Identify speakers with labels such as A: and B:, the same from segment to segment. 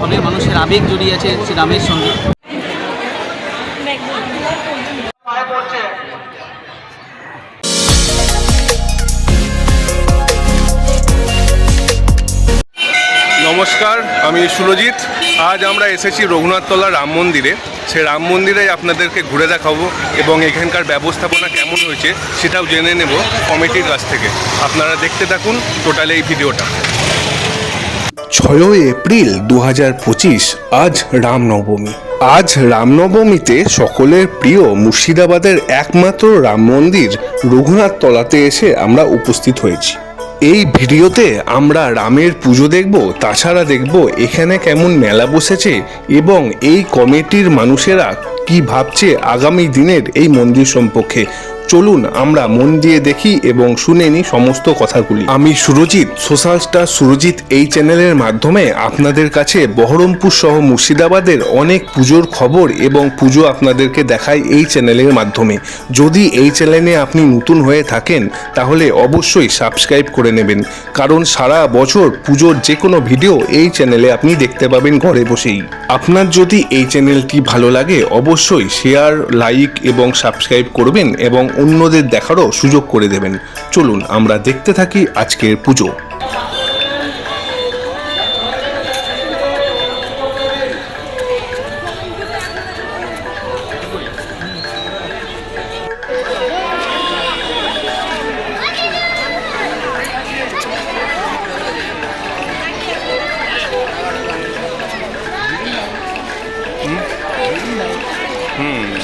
A: ফলে মানুষের আবেগ জড়িয়ে আছে শ্রীরামের সঙ্গে।
B: নমস্কার, আমি সুরজিৎ। আজ আমরা এসেছি রঘুনাথতলা রাম মন্দিরে। সে রাম মন্দিরে আপনাদেরকে ঘুরে দেখাবো এবং এখানকার ব্যবস্থাপনা কেমন হয়েছে সেটাও জেনে নেব কমিটির কাছ থেকে। আপনারা দেখতে থাকুন টোটাল এই ভিডিওটা।
C: ছয়ই এপ্রিল দু আজ রামনবমী। আজ রামনবমীতে সকলের প্রিয় মুর্শিদাবাদের একমাত্র রাম মন্দির রঘুনাথ তলাতে এসে আমরা উপস্থিত হয়েছি। এই ভিডিওতে আমরা রামের পুজো দেখব, তাছাড়া দেখব এখানে কেমন মেলা বসেছে এবং এই কমিটির মানুষেরা কি ভাবছে আগামী দিনের এই মন্দির সম্পর্কে। চলুন আমরা মন দিয়ে দেখি এবং শুনে নিই সমস্ত কথাগুলি। আমি সুরজিৎ সোশ্যাল স্টার সুরজিৎ এই চ্যানেলের মাধ্যমে আপনাদের কাছে বহরমপুর সহ মুর্শিদাবাদের অনেক পুজোর খবর এবং পুজো আপনাদেরকে দেখাই এই চ্যানেলের মাধ্যমে। যদি এই চ্যানেলে আপনি নতুন হয়ে থাকেন, তাহলে অবশ্যই সাবস্ক্রাইব করে নেবেন। কারণ সারা বছর পুজোর যে কোনো ভিডিও এই চ্যানেলে আপনি দেখতে পাবেন ঘরে বসেই। আপনার যদি এই চ্যানেলটি ভালো লাগে, অবশ্যই শেয়ার লাইক এবং সাবস্ক্রাইব করবেন এবং অন্যদের দেখারও সুযোগ করে দেবেন। চলুন আমরা দেখতে থাকি আজকের পুজো।
D: সকল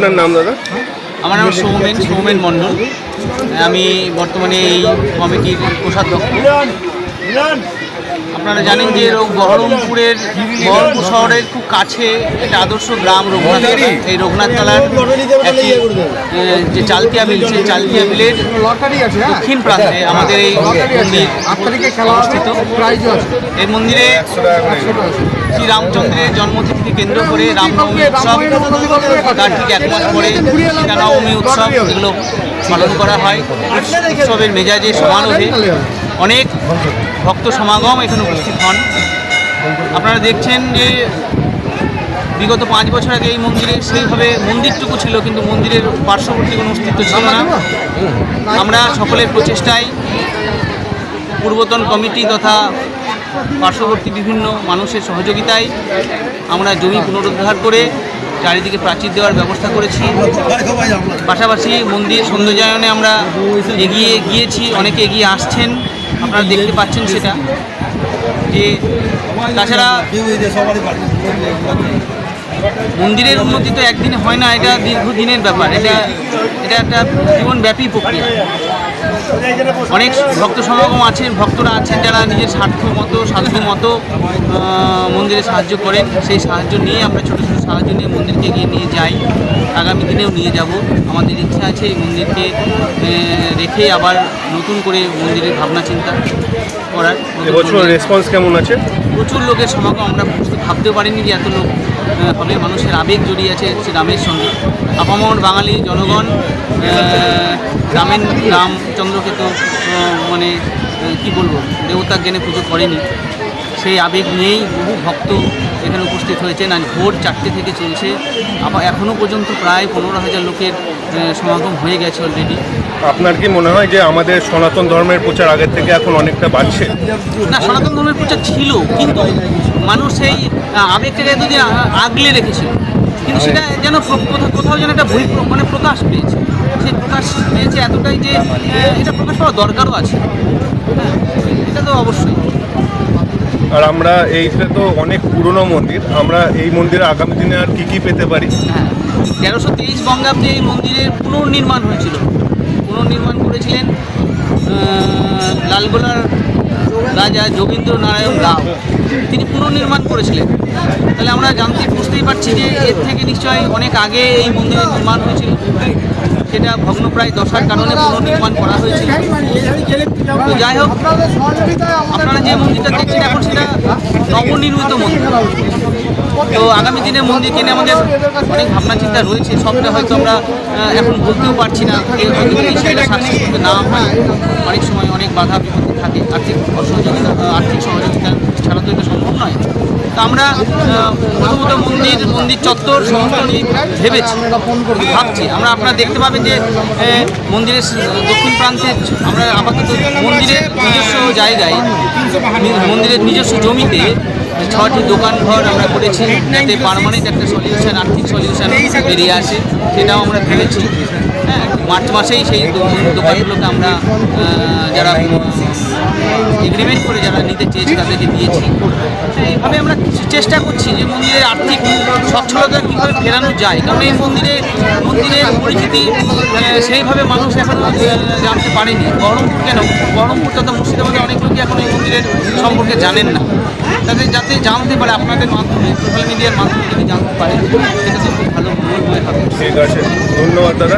B: আপনার নাম দাদা?
A: আমার নাম সৌমেন সৌমেন মণ্ডল। আমি বর্তমানে এই কমিটির কোষাধ্যক্ষ। আপনারা জানেন যে বহরমপুরের বহরমপুর শহরের খুব কাছে একটা আদর্শ গ্রাম রঘুনাথতলা এই রঘুনাথতলার একটি আহ, যে চালতিয়া মিল সেই চালতিয়া মিলের দক্ষিণ প্রান্তে আমাদের এই মন্দির অবস্থিত। এই মন্দিরে শ্রী রামচন্দ্রের জন্মতিথিকে কেন্দ্র করে রামনবমী উৎসব তার ঠিক এক মাস পরে সীতানবমী উৎসব এগুলো পালন করা হয়। উৎসবের মেজাজে সমান অনেক ভক্ত সমাগম এখানে উপস্থিত হন। আপনারা দেখছেন যে বিগত পাঁচ বছর আগে এই মন্দিরে সেইভাবে মন্দিরটুকু ছিল, কিন্তু মন্দিরের পার্শ্ববর্তী কোনো অস্তিত্ব ছিল না। আমরা সকলের প্রচেষ্টায় পূর্বতন কমিটি তথা পার্শ্ববর্তী বিভিন্ন মানুষের সহযোগিতায় আমরা জমি পুনরুদ্ধার করে চারিদিকে প্রাচীর দেওয়ার ব্যবস্থা করেছি। পাশাপাশি মন্দির সৌন্দর্যায়নে আমরা এগিয়ে গিয়েছি, অনেকে এগিয়ে আসছেন। আপনারা দেখতে পাচ্ছেন সেটা, যে তাছাড়া মন্দিরের উন্নতি তো একদিনে হয় না, এটা দীর্ঘদিনের ব্যাপার, এটা এটা একটা জীবনব্যাপী প্রক্রিয়া। অনেক ভক্ত সমাগম আছেন ভক্তরা আছেন যারা নিজের স্বার্থ মতো, সাধ্য মতো মন্দিরে সাহায্য করেন, সেই সাহায্য নিয়ে আমরা ছোটো ছোটো সাহায্য নিয়ে মন্দিরকে এগিয়ে নিয়ে যাই। আগামী দিনেও নিয়ে যাব। আমাদের ইচ্ছা আছে এই মন্দিরকে রেখে আবার নতুন করে মন্দিরের ভাবনা চিন্তা করার।
B: এবছর রেসপন্স কেমন আছে?
A: প্রচুর লোকের সমাগম আমরা ভাবতেও পারিনি যে এত লোক হবে মানুষের আবেগ জড়িয়ে আছে রামের সঙ্গে। আপামর বাঙালি জনগণ রামের রামচন্দ্রকে তো মানে কি বলব দেবতার জ্ঞানে পুজো করেনি। সেই আবেগ নিয়েই বহু ভক্ত এখানে উপস্থিত হয়েছেন। আজ ভোর চারটে থেকে চলছে। আবার এখনও পর্যন্ত প্রায় পনেরো হাজার লোকের সমাগম হয়ে গেছে অলরেডি
B: আপনার কি মনে হয় যে আমাদের সনাতন ধর্মের প্রচার আগের থেকে এখন অনেকটা বাড়ছে?
A: না সনাতন ধর্মের প্রচার ছিল কিন্তু মানুষ সেই আবেগটাকে যদি আগলে রেখেছিল। কিন্তু সেটা যেন কোথাও কোথাও যেন একটা বই মানে প্রকাশ পেয়েছে। সেই প্রকাশ পেয়েছে এতটাই যে এটা প্রকাশ পাওয়া দরকারও আছে। হ্যাঁ এটা তো অবশ্যই।
B: আর আমরা এইটা তো অনেক পুরনো মন্দির। আমরা এই মন্দিরে আগামী দিনে আর কি কি পেতে পারি?
A: হ্যাঁ তেরোশো তেইশ বঙ্গাব্দে এই মন্দিরের পুনর্নির্মাণ হয়েছিল। পুনর্নির্মাণ করেছিলেন লালগোলার রাজা যোগেন্দ্র নারায়ণ রাও। তিনি পুনর্নির্মাণ করেছিলেন। তাহলে আমরা জানতে, বুঝতেই পারছি যে এর থেকে নিশ্চয়ই অনেক আগে এই মন্দিরের নির্মাণ হয়েছিল। সেটা ভগ্নপ্রায় দশার কারণে পুনর্নির্মাণ করা হয়েছিল। তো যাই হোক, আপনারা যে মন্দিরটা দেখছেন এখন সেটা নবনির্মিত মন্দির। তো আগামী দিনে মন্দিরকে নিয়ে আমাদের অনেক ভাবনা চিন্তা রয়েছে, সবটা হয়তো আমরা এখন বলতেও পারছি না। হয়তো সাকসেস না হয়। অনেক সময় অনেক বাধা বিপত্তি থাকে। আর্থিক অসহযোগিতা আর্থিক সহযোগিতা ছাড়া তো এটা সম্ভব নয়। তো আমরা প্রথমত মন্দির মন্দির চত্বর সমস্ত ভেবেছি, ভাবছি। আমরা আপনারা দেখতে পাবেন যে মন্দিরের দক্ষিণ প্রান্তে আমরা আপাতত মন্দিরের নিজস্ব জায়গায়, মন্দিরের নিজস্ব জমিতে ছটি দোকান ঘর আমরা করেছি। যাতে পারমানেন্ট একটা সলিউশন আর্থিক সলিউশন বেরিয়ে আসে, সেটাও আমরা ভেবেছি। মার্চ মাসেই সেই দোকানগুলোকে আমরা যারা এগ্রিমেন্ট করে যারা নিতে চেয়েছে তাদেরকে দিয়েছি। তো এইভাবে আমরা চেষ্টা করছি যে মন্দিরের আর্থিক সচ্ছলতা কীভাবে ফেরানো যায়। কারণ এই মন্দিরে মন্দিরের পরিচিতি মানে সেইভাবে মানুষ এখনও জানতে পারেনি। বহরমপুর কেন? বহরমপুর তথা মুর্শিদাবাদে অনেক লোকই এখন এই মন্দিরের সম্পর্কে জানেন না। তাদের যাতে জানতে পারে আপনাদের মাধ্যমে সোশ্যাল মিডিয়ার মাধ্যমে যদি জানতে পারে সেটা তো খুব ভালো মঙ্গলময় হবে
B: ঠিক আছে। ধন্যবাদ দাদা।